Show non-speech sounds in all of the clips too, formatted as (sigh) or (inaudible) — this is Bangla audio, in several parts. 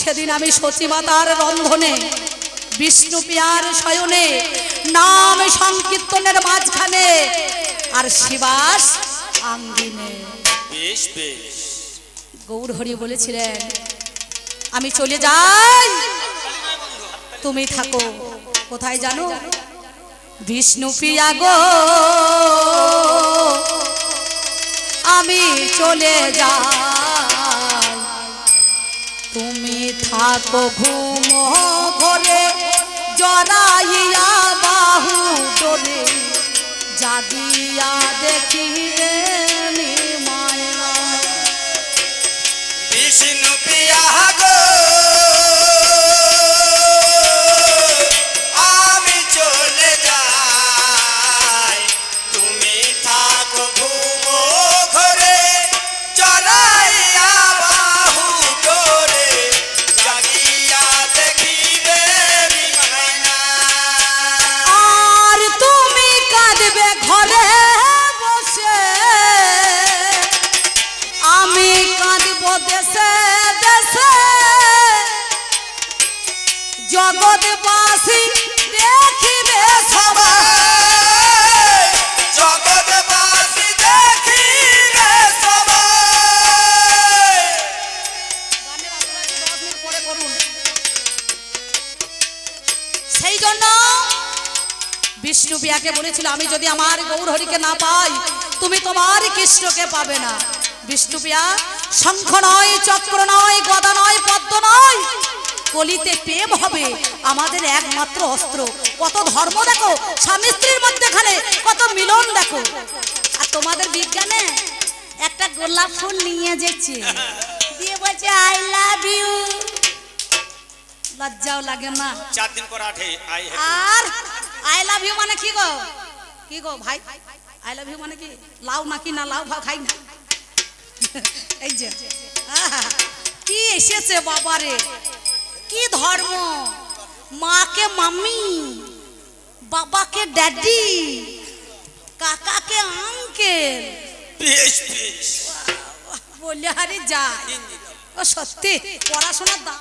সেদিন আমি সচিমাতার রন্ধনে বিষ্ণু পিয়ার শয়নে নাম সংকীর্তনের মাঝখানে আর শিবাস আঙ্গিনে। বেশ বেশ। গৌরহরি বলেছিলেন আমি চলে যাই তুমি থাকো। কোথায় জানো? বিষ্ণু প্রিয়া গো আমি চলে যাই। তুমি থাকো ঘুম ঘরে জড়াইয়া বাহু তোলে জাগিয়া দেখি মায়া বিষ্ণু বিষ্ণু পিয়াকে বলেছিল আমি যদি আমার গৌরহরিকে না পাই তুমি তোমার কৃষ্ণকে পাবে না। বিষ্ণু পিয়া শঙ্খ নয় চক্র নয় গদা নয় পদ্ম নয় কলিতে প্রেম হবে আমাদের একমাত্র অস্ত্র। কত ধর্ম দেখো স্বামী স্ত্রীর মধ্যেখানে কত মিলন দেখো। আর তোমাদের বিজ্ঞানে একটা গোলাপ ফুল নিয়ে যাচ্ছে। দিয়ে বলছে আই লাভ ইউ লজ্জাও লাগে না। চার দিন পর আঠে আই আর আই লাভ ইউ মানে কি গো? কি গো ভাই? আই লাভ ইউ মানে কি? লাউ নাকি না লাউ ভাও খাই না এই যে। কি এসেছে বাবারে? কি ধর্ম? মাকে মাম্মি বাবাকে ড্যাডি কাকাকে আঙ্কেল বেশ বেশ। বললে আরে যায় ও সত্যি পড়াশোনার দাম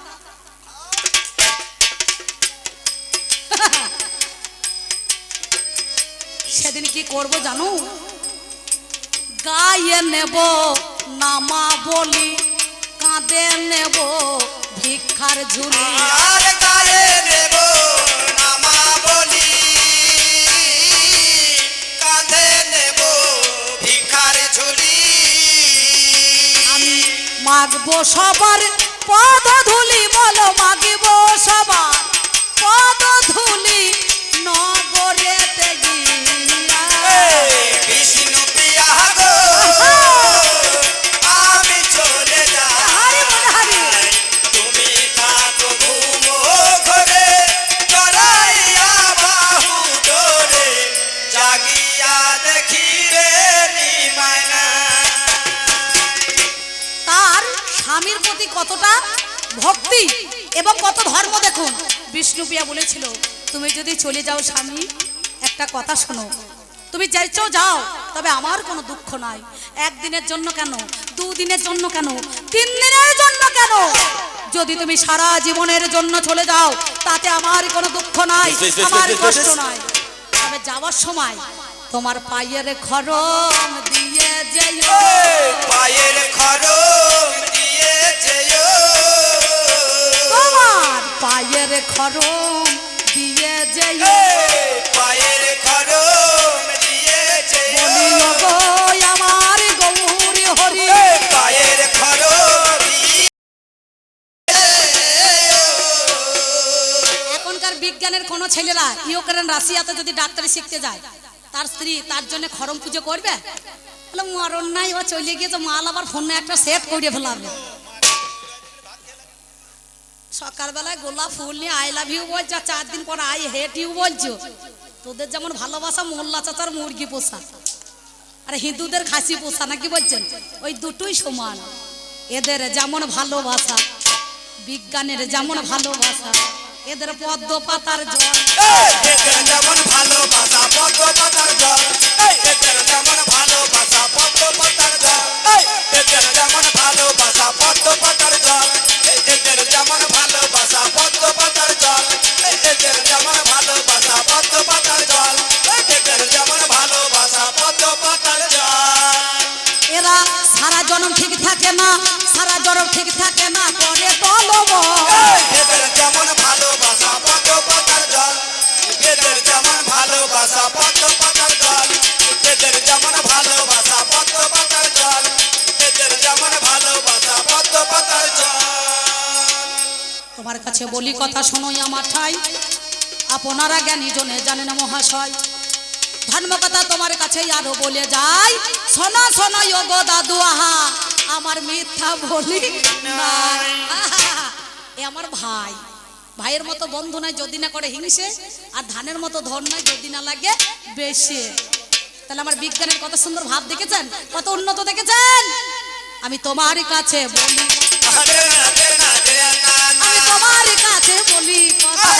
সেদিন কি করব জানো? গায়ে নেব নামা বলি কাঁদে নেব ভিক্ষার ঝুলি। আর গায়ে নেব নামা বলি কাঁধে নেব ভিখার ঝুলি। আমি মাগবো সবার পদ ধুলি বলো মাগবো সবার। পদ ধুলি নগরেতে স্বামীর প্রতি কতটা ভক্তি এবং কত ধর্ম দেখুন। বিষ্ণুপ্রিয়া বলেছিল, তুমি যদি চলে যাও স্বামী, একটা কথা শোনো তুমি চাইছো যাও তবে আমার কোনো দুঃখ নাই। একদিনের জন্য কেন? দুদিনের জন্য কেন? তিন দিনের জন্য কেন? যদি তুমি সারা জীবনের জন্য চলে যাও তাতে আমার কোনো দুঃখ নাই আমার কষ্ট নাই। তবে যাওয়ার সময় তোমার পায়ের খরম দিয়ে যেও। পায়ের খরম দিয়ে যেও। তোমার পায়ের খরম দিয়ে যেই বিজ্ঞানের কোন ছেলেরা ইউক্রেন, রাশিয়াতে যদি ডাক্তারি শিখতে যায়, তার স্ত্রী তার জন্য খরম পুজো করবে? বলে, মরণ নাই, ও চলে গিয়েছে, মাল আবার ফোনে একটা সেট করে ফেলাবে। সকালবেলায় গোলাপ ফুল নিয়ে আই লাভ ইউ বলছো, চার দিন পর আই হেট ইউ বলছো। তোদের যেমন ভালোবাসা, মোল্লা চাচার মুরগি পোষা। আর, হিন্দুদের খাসি পোষা নাকি বলছেন? ওই দুটোই সমান। এদের যেমন ভালোবাসা, বিজ্ঞানের যেমন ভালোবাসা। এদের পদ্ম পাতার জল এদের যেমন ভালোবাসা পদ্ম পাতার জল এদের যেমন ভালোবাসা পদ্ম পাতার জল এদের যেমন বলি কথা শোনোই আমার ঠাই আপনারা জ্ঞানী জনে জানেন মহাশয় ধর্মকথা তোমার কাছে আরও বলে যাই শোনা শোনা গো দাদু আহা আমার মিথ্যা বলি না এ আমার ভাই ভাইয়ের মতো বন্ধু নাই যদি না করে হিংসে আর ধানের মতো ধন নাই যদি না লাগে বেশি তাহলে আমার বিজ্ঞানের কত সুন্দর ভাব দেখেছেন কত উন্নত দেখেছেন আমি তোমার কাছে বলি তোমার কাছে বলি কথা।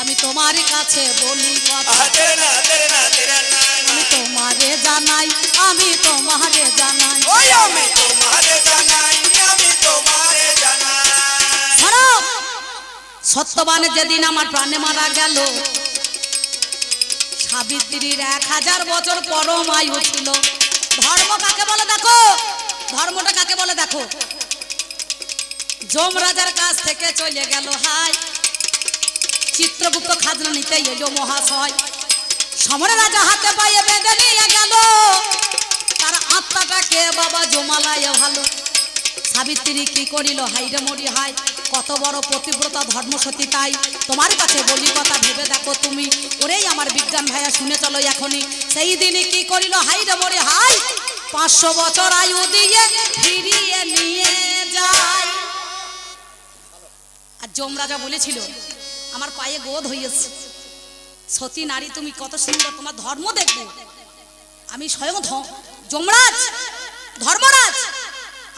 আমি তোমার কাছে বলি কথা। আমি তোমারে জানাই আমি তোমারে জানাই। আমি তোমারে জানাই। সত্যবানে যেদিন আমার প্রাণে মারা গেল, সাবিত্রীর এক হাজার বছর পরম আয়ু ছিল। ধর্ম কাকে বলে দেখো? ধর্মটা কাকে বলে দেখো? যমরাজার কাছ থেকে চলে গেল হাই চিত্রগুপ্ত খাজনা নিতে এলো মহাশয়। সমরে রাজা হাতে পায়ে বেঁধে নিয়ে গেল। তার আত্মাটাকে বাবা জমালায় ভালো? সাবিত্রী কি করিল? হাইরে মরি হাই কত বড় পতিব্রতা ধর্মসতী তাই। তোমার কাছে বলি কথা, ভেবে দেখো তুমি। ওরেই আমার বিজ্ঞান ভাইয়া, শুনে চলো এখনই। সেই দিনই কি করিল? হাইরে মরি হাই পাঁচশো বছর আয়ু দিয়ে ফিরিয়ে নিয়ে যায়। আর যমরাজা বলেছিল, আমার পায়ে গোদ হইয়াছে। সতী নারী, তুমি কত সুন্দর, তোমার ধর্ম দেখবে। আমি স্বয়ং যমরাজ, ধর্মরাজ!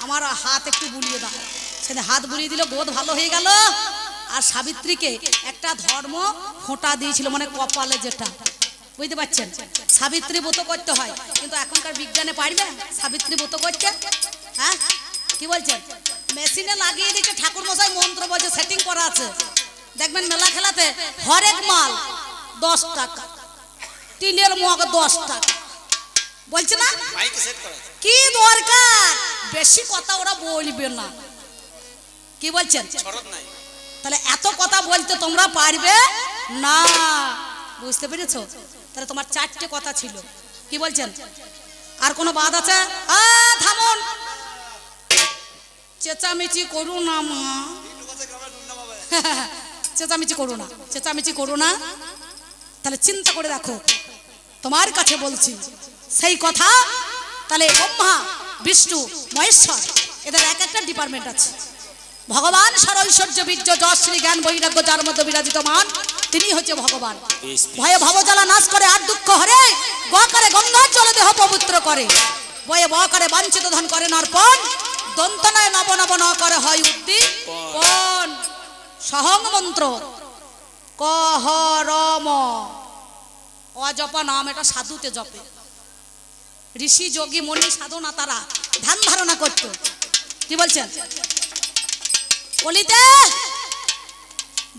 আমার হাত একটু বুলিয়ে দাও। সেদিন হাত বুলিয়ে দিল বোধ ভালো হয়ে গেল। আর সাবিত্রীকে একটা ধর্ম ফোঁটা দিয়েছিল মানে কপালে যেটা। বুঝতে পারছেন? সাবিত্রী ব্রত করতে হয়, কিন্তু এখনকার বিজ্ঞানে পারবে? সাবিত্রী ব্রত করতে হ্যাঁ? কি বলছেন? মেশিনে লাগিয়ে দিচ্ছে ঠাকুর মশাই মন্ত্র বলছে সেটিং করা আছে। দেখবেন মেলা খেলাতে হরেক মাল দশ টাকা, টিনের মগ দশ টাকা। বলছে না। কি দরকার? বেশি কথা ওরা বলবে না। কি বলছেন? তাহলে এত কথা বলতে তোমরা পারবে? না। বুঝতে পেরেছ? তাহলে তোমার চারটে কথা ছিল। কি বলছেন? আর কোনো বাদ আছে? থামুন। চেঁচামেচি করু না মা। (laughs) চেঁচামেচি করু না। চেঁচামেচি করু না। তাহলে চিন্তা করে রাখো তোমার কাছে বলছি সেই কথা? তাহলে ব্রহ্মা বিষ্ণু মহেশ্বর এদের এক একটা ডিপার্টমেন্ট আছে। ভগবান সরৈশ্বর্য বীর্য যশ শ্রী জ্ঞান বৈরাগ্য যার মধ্যে বিরাজিতমান তিনি হচ্ছে ভগবান। ভয়ে ভবজ্বালা নাশ করে আর দুঃখ হরে গ করে গঙ্গার জলে দেহ পবিত্র করে। বয়ে ব করে বাঞ্ছিত ধন করে নর্পণ দন্তনায় নব নব ন করে হয় উদ্দীপন সহং মন্ত্র কহরম অজপ নাম এটা সাধুতে জপে। ঋষি, যোগী, মনি, সাধনা তারা ধ্যান ধারণা করত। কি বলছেন? বলিতে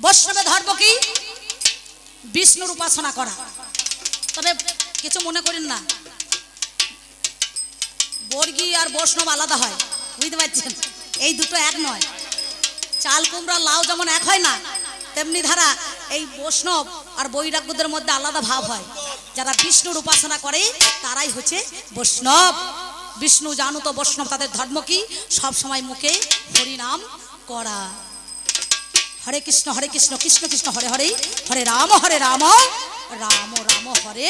বৈষ্ণবের ধর্ম কি? বিষ্ণুর উপাসনা করা। তবে কিছু মনে করেন না। বর্গী আর বৈষ্ণব আলাদা হয়, বুঝতে পারছেন? এই দুটো এক নয়। চাল, কুমড়া, লাউ যেমন এক হয় না, তেমনি ধারা এই বৈষ্ণব আর বৈরাগ্যদের মধ্যে আলাদা ভাব হয়। যারা বিষ্ণুর উপাসনা করে তারাই হচ্ছে বৈষ্ণব। বিষ্ণু জানো তো বৈষ্ণব তাদের ধর্ম কি? সব সময় মুখে হরিনাম করা। হরে কৃষ্ণ হরে কৃষ্ণ কৃষ্ণ কৃষ্ণ হরে হরে হরে রাম হরে রাম রাম রাম হরে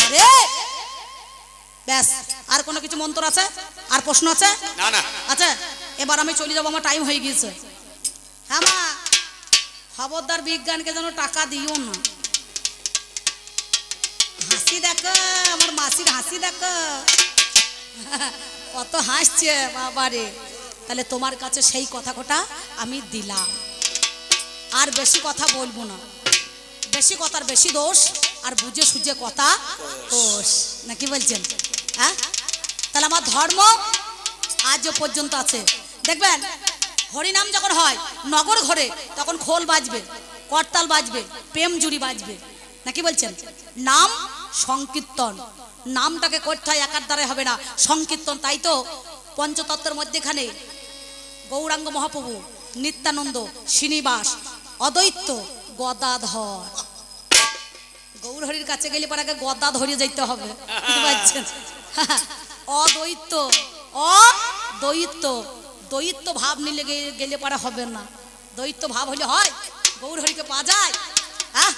হরে। ব্যাস আর কোনো কিছু মন্ত্র আছে? আর প্রশ্ন আছে? না না। আচ্ছা এবার আমি চলে যাব আমার টাইম হয়ে গিয়েছে। হ্যাঁ মা খবরদার বিজ্ঞানকে যেন টাকা দিও না। হাসি দেখো, আমার মাসির হাসি দেখো। (laughs) কত হাসছে, বাবারে। তাহলে তোমার কাছে সেই কথা কটা আমি দিলাম। আর বেশি কথা বলব না। বেশি কথার বেশি দোষ, আর বুঝে সুঝে কথা দোষ নাকি বলছেন? হ্যাঁ? তাহলে আমার ধর্ম আজও পর্যন্ত আছে। দেখবেন, হরিনাম যখন হয়, নগর ঘরে, তখন খোল বাজবে, করতাল বাজবে প্রেম জুড়ি বাজবে নাকি বলছেন? নাম সংকীর্তন। নামটাকে করতে হয় একার দ্বারাই হবে না। সংকীর্তন, তাই তো? পঞ্চতত্ত্বের মধ্যেখানে গৌরাঙ্গ মহাপ্রভু, নিত্যানন্দ, শ্রীনিবাস, অদ্বৈত, গদাধর। গৌরহরির কাছে গেলে পরে আগে গদা ধরিয়ে যাইতে হবে। অদ্বৈত অদ্বৈত, দ্বৈত ভাব নিলে গেলে পরে হবে না। দ্বৈত ভাব হলে হয়, গৌরহরিকে পাওয়া যায়। হ্যাঁ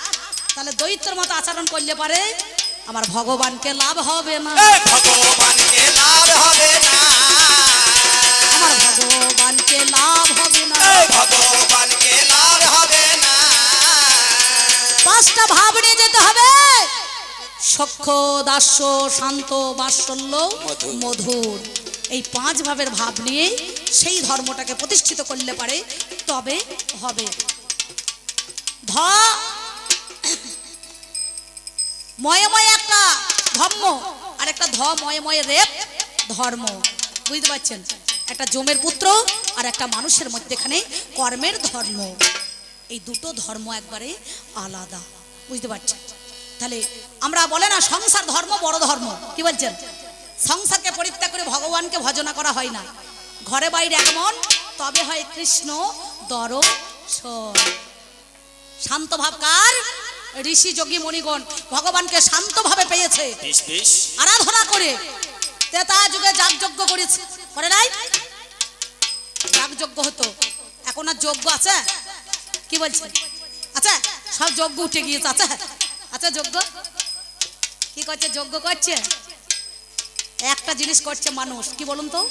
তাহলে দ্বৈতর মতো আচরণ করলে পারে আমার ভগবানকে লাভ হবে না। ভগবানকে লাভ হবে না। আমার ভগবানকে লাভ হবে না। ভগবানকে লাভ হবে না। পাঁচটা ভাব নিয়ে যেতে হবে। সক্ষ দাস্য শান্ত বাৎসল্য মধুর। মধুর। এই পাঁচ ভাবের ভাব নিয়ে সেই ধর্মটাকে প্রতিষ্ঠিত করলে পারে তবে হবে। ধ ময়ে ময়ে একটা ধর্ম, আর একটা ধ ময়ে ময়ে রেপ ধর্ম। বুঝতে পারছেন? একটা জমের পুত্র আর একটা মানুষের মধ্যেখানে কর্মের ধর্ম। এই দুটো ধর্ম একবারে আলাদা। বুঝতে পারছেন? তাহলে আমরা বলে না, সংসার ধর্ম বড় ধর্ম। কি বলছেন? সংসারকে পরিত্যাগ করে ভগবানকে ভজনা করা হয় না। ঘরে বাইরে এমন, তবে হয় কৃষ্ণ দর্শন শান্ত ভাব কার? ঋষি যোগী মণিগণ ভগবানকে শান্তভাবে পেয়েছে। আরাধনা করে তেতা যুগে যাগযজ্ঞ করেছে। করে নাই? যাগযজ্ঞ হতো। এখন আর যজ্ঞ আছে? কি বলছেন আচ্ছা সব যজ্ঞ উঠে গিয়েছে। আচ্ছা আচ্ছা যজ্ঞ? কি করছে? যজ্ঞ করছে? একটা জিনিস করছে মানুষ। কি বলুন তো?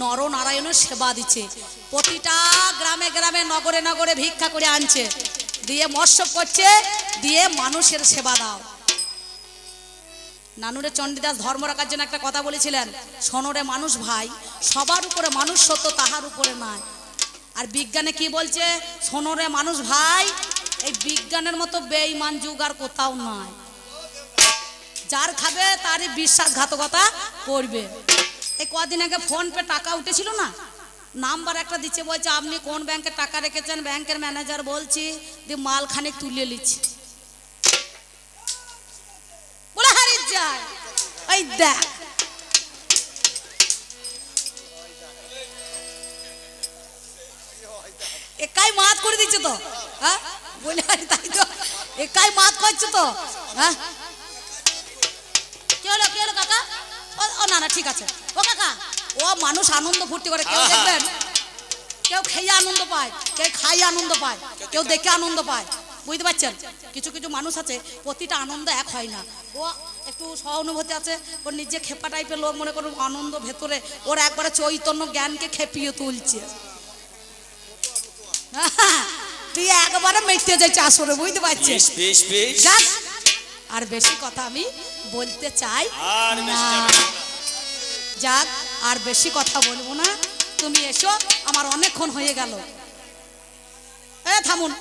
নর নারায়ণের সেবা দিচ্ছে। প্রতিটা গ্রামে গ্রামে নগরে নগরে ভিক্ষা করে আনছে। দিয়ে মৎস্য করছে, দিয়ে মানুষের সেবা দাও। নানুরে চণ্ডীদাস ধর্ম রাখার জন্য একটা কথা বলেছিলেন সনরে মানুষ ভাই, সবার উপরে মানুষ সত্য তাহার উপরে নয় আর বিজ্ঞানে কি বলছে? সনরে মানুষ ভাই, এই বিজ্ঞানের মতো বেঈমান যুগ আর কোথাও নয় যার খাবে তারই বিশ্বাসঘাতকতা করবে। এই কদিন আগে ফোন পে টাকা উঠেছিল না? নাম্বার একটা দিচ্ছে, বলছে, আপনি কোন ব্যাংকে টাকা রেখেছেন? ব্যাংকের ম্যানেজার বলছি দিয়ে মাল খানিক তুলে নিচ্ছি। বলে হারিয়ে একাই মাত করে দিচ্ছে তো হ্যাঁ? বলে তাই তো, একাই মাত করছে তো হ্যাঁ? কি হলো কি হলো, কাকা? ও, না না, ঠিক আছে। ও, কাকা ও মানুষ আনন্দ ফুর্তি করে কেউ। দেখবেন? কেউ খেয়ে আনন্দ পায় কেউ খাইয়ে আনন্দ পায় কেউ দেখে আনন্দ পায়। বুঝতে পারছেন? কিছু কিছু মানুষ আছে প্রতিটা আনন্দ এক হয় না। ও একটু সহানুভূতি আছে ওর নিজে খেপা টাইপের লোক মনে করুন আনন্দ ভেতরে ওর একবারে চৈতন্য জ্ঞানকে খেপিয়ে তুলছে। (laughs) তুই একবারে মেটে যাচ্ছে আসরে বুঝতে পারছিস আর বেশি কথা আমি বলতে চাই। যাক আর বেশি কথা বলব না। তুমি এসো, আমার অনেকক্ষণ হয়ে গেল। এ, থামুন।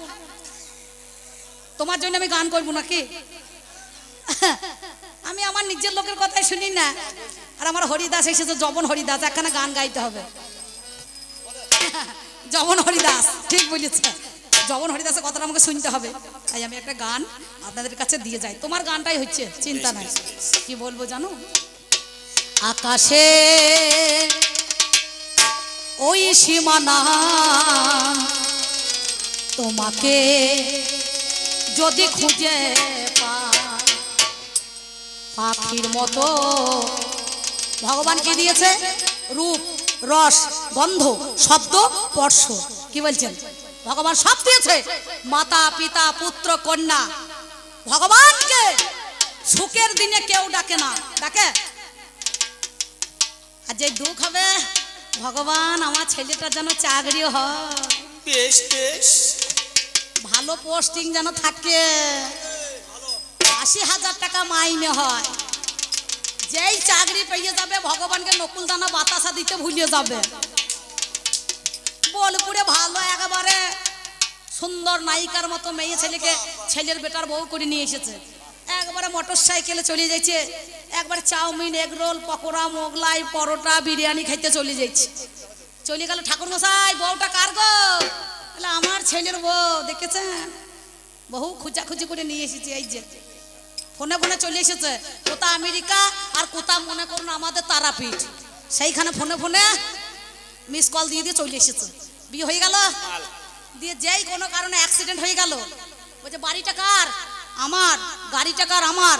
তোমার জন্য আমি গান করব নাকি? আমি আমার নিজের লোকের কথাই শুনি না। আর আমার হরিদাস এসেছে জবন হরিদাস, একখানা গান গাইতে হবে। জবন হরিদাস, ঠিক বলেছে। জবন হরিদাসের কথাটা আমাকে শুনতে হবে। তাই আমি একটা গান আপনাদের কাছে দিয়ে যাই। তোমার গানটাই হচ্ছে, চিন্তা নাই। কি বলব জানো? আকাশে ওই সীমানা তোমাকে যদি খুঁজে পাখির মতো। ভগবান কি দিয়েছে? রূপ, রস, গন্ধ, শব্দ, স্পর্শ। কি বলছেন? ভগবান সব দিয়েছে। মাতা, পিতা, পুত্র, কন্যা। ভগবানকে সুখের দিনে কেউ ডাকে না। ডাকে? আর যে দুঃখ হবে ভগবান আমার ছেলেটা যেন চাকরি হয়। বেশ বেশ। ভালো পোস্টিং যেন থাকে। আশি হাজার টাকা মাইনে হয়। যেই চাকরি পেয়ে যাবে ভগবানকে নকুল দানা বাতাসা দিতে ভুলে যাবে। বোলপুরে ভালো একেবারে সুন্দর নায়িকার মতো মেয়ে ছেলেকে ছেলের বেটার বউ করে নিয়ে এসেছে। একবারে মোটর সাইকেলে চলে যাচ্ছে একবার chowmein egg roll pakora Mughlai paratha biryani খাইতে চলে যাচ্ছে চলে গেল ঠাকুর মশাই বউটা কার গো? বলে আমার ছেলের বউ দেখেছেন? বহু খুঁজাখুঁজি করে নিয়ে এসেছি এই যে। ফোনে ফোনে চলে এসেছে কোথা আমেরিকা আর কোথা মনে করুন আমাদের তারাপীঠ। সেইখানে ফোনে ফোনে মিস কল দিয়ে দিয়ে চলে এসেছে। বিয়ে হয়ে গেল? দিয়ে যেই কোনো কারণে অ্যাক্সিডেন্ট হয়ে গেল। বলছে বাড়িটা কার? আমার গাড়িটা কার? আমার।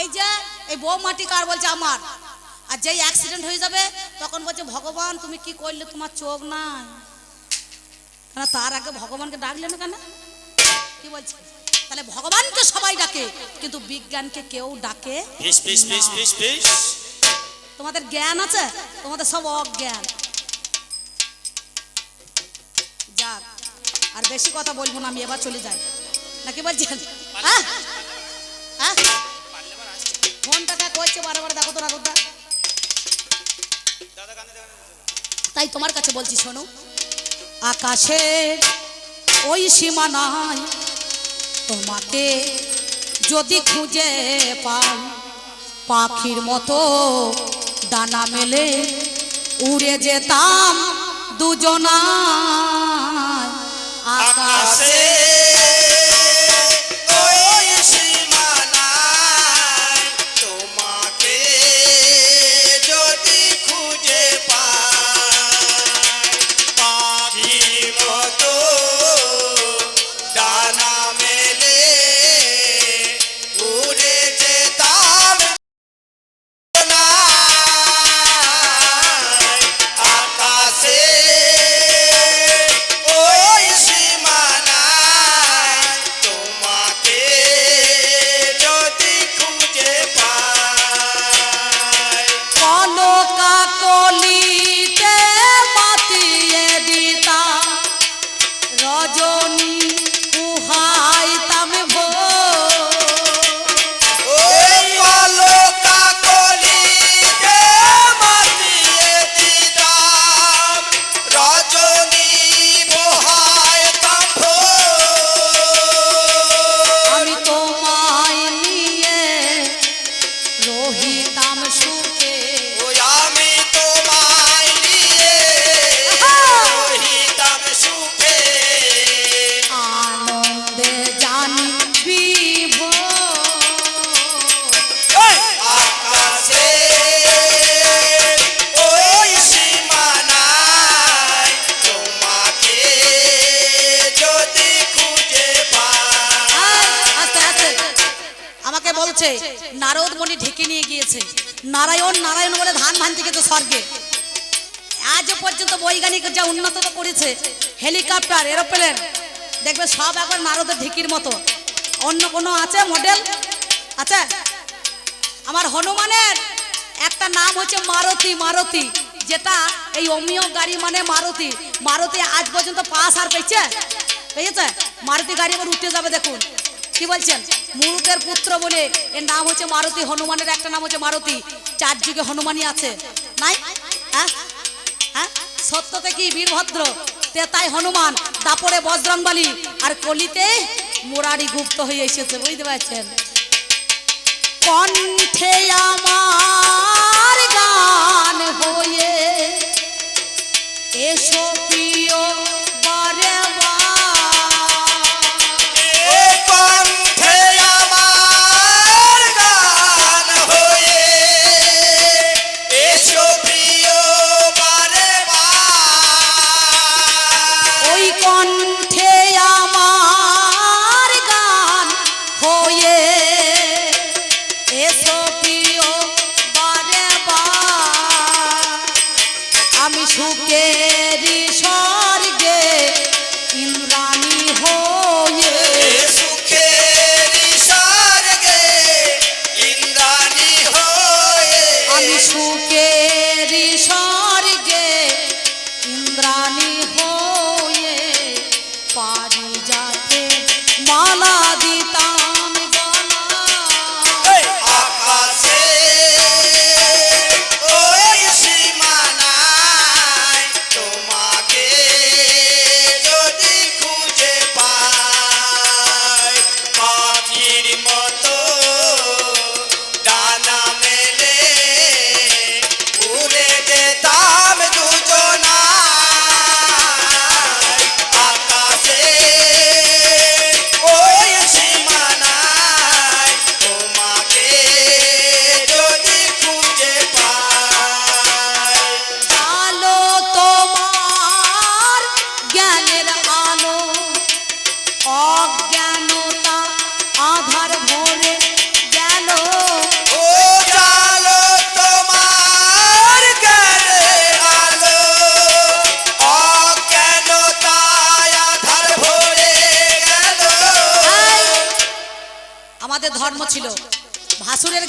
এই যে এই বউ মাটি কার বলছে? আমার। আর যেই অ্যাক্সিডেন্ট হয়ে যাবে তখন বলছে ভগবান তুমি কি করলে? তোমার চোখ নাই। কেন তার আগে ভগবানকে ডাকলে না কেন? কি বলছে? তাহলে ভগবানকে সবাই ডাকে কিন্তু বিজ্ঞানকে কেউ ডাকে তোমাদের জ্ঞান আছে? তোমাদের সব অজ্ঞান। যাক আর বেশি কথা বলব না আমি এবার চলে যাই। নাকি বলছেন? হ্যাঁ হ্যাঁ বারে দেখো তো তাই তোমার কাছে বলছি, শোনো। আকাশের ওই সীমা নাই তোমাকে যদি খুঁজে পাই, পাখির মতো ডানা মেলে উড়ে যেতাম দুজনা আকাশে যা উন্নত করেছে। Helicopter, aeroplane. দেখবে সব এখন নারদের ঢিকির মতো। অন্য কোনো আছে মডেল আছে? আমার হনুমানের একটা নাম হচ্ছে মারুতি মারুতি, যেটা এই অমিয় গাড়ি মানে মারুতি। মারুতি আজ পর্যন্ত পাস আর পেয়েছে। পেয়েছে? মারুতি গাড়ি আবার উঠে যাবে দেখুন। কি বলছেন? মুরুতের পুত্র বলে এর নাম হচ্ছে মারুতি, হনুমানের একটা নাম হচ্ছে মারুতি। চার যুগে হনুমানই আছে। নাই? হ্যাঁ? হ্যাঁ? সত্যতে কি বীরভদ্র? তেতাই হনুমান, দাপরে বজরংবালি, আর কলিতে মুরারি গুপ্ত হয়ে এসেছে, বুঝতে পারছেন? কণ্ঠে আমার গান হয়ে এসো প্রিয়।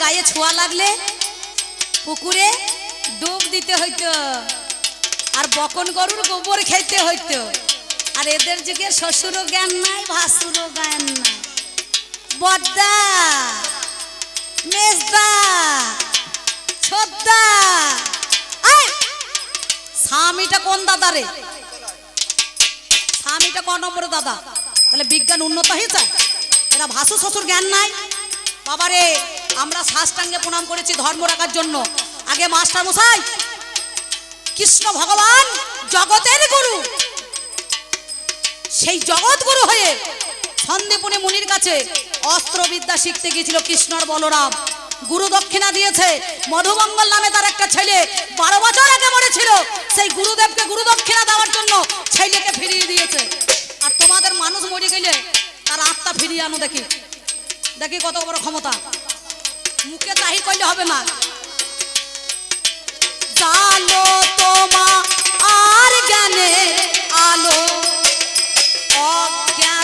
গায়ে ছোঁয়া লাগলে পুকুরে ডুব দিতে হইতো। আর বকন গরুর গোবর খেতে হইতো। আর এদের যুগে শ্বশুরও জ্ঞান নাই, ভাসুরও জ্ঞান নাই। বদ্দা মেজদা, ছোদ্দা! স্বামীটা কোন দাদা রে? স্বামীটা কোন নম্বর দাদা? তাহলে বিজ্ঞান উন্নত হয়েছে? এরা ভাসু শ্বশুর জ্ঞান নাই? বাবারে আমরা শ্বাসটাঙ্গে প্রণাম করেছি ধর্ম রাখার জন্য। আগে মাস্টার মশাই, কৃষ্ণ ভগবান জগতের গুরু। সেই জগৎ গুরু হয়ে সন্দীপনী মুনির কাছে অস্ত্রবিদ্যা শিখতে গিয়েছিল কৃষ্ণর বলরাম। গুরু দক্ষিণা দিয়েছে। মধুমঙ্গল নামে তার একটা ছেলে বারো বছর আগে মরেছিল। সেই গুরুদেবকে গুরু দক্ষিণা দেওয়ার জন্য ছেলেকে ফিরিয়ে দিয়েছে। আর তোমাদের মানুষ মরে গেলে তার আত্মা ফিরিয়ে আনো দেখি। দেখি কত বড় ক্ষমতা। মুখে তাহি করলে হবে না জানো তোমা আর জ্ঞানে আলো অজ্ঞানতা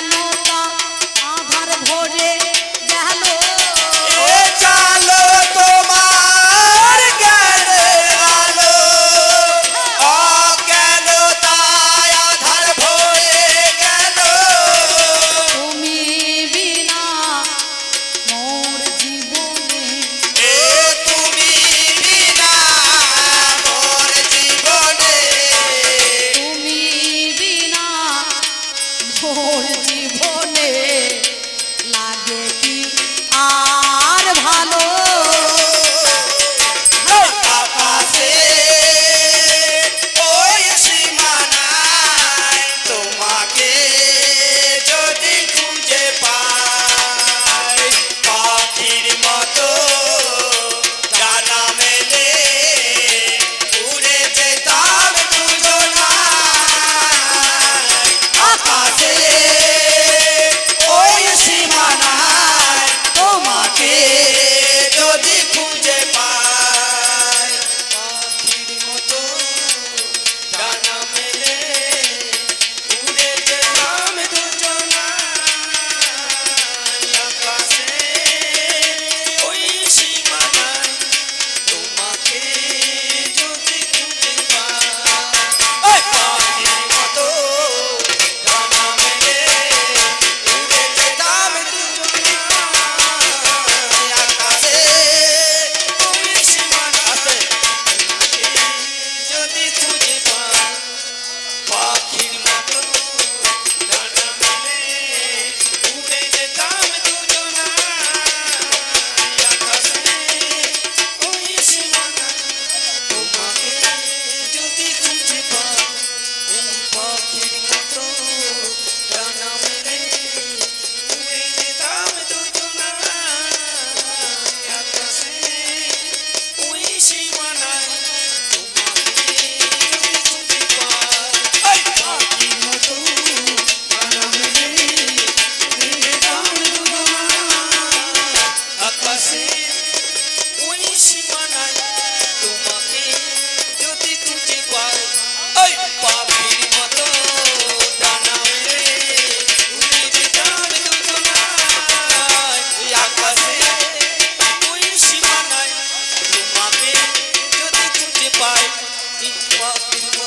kid. walking.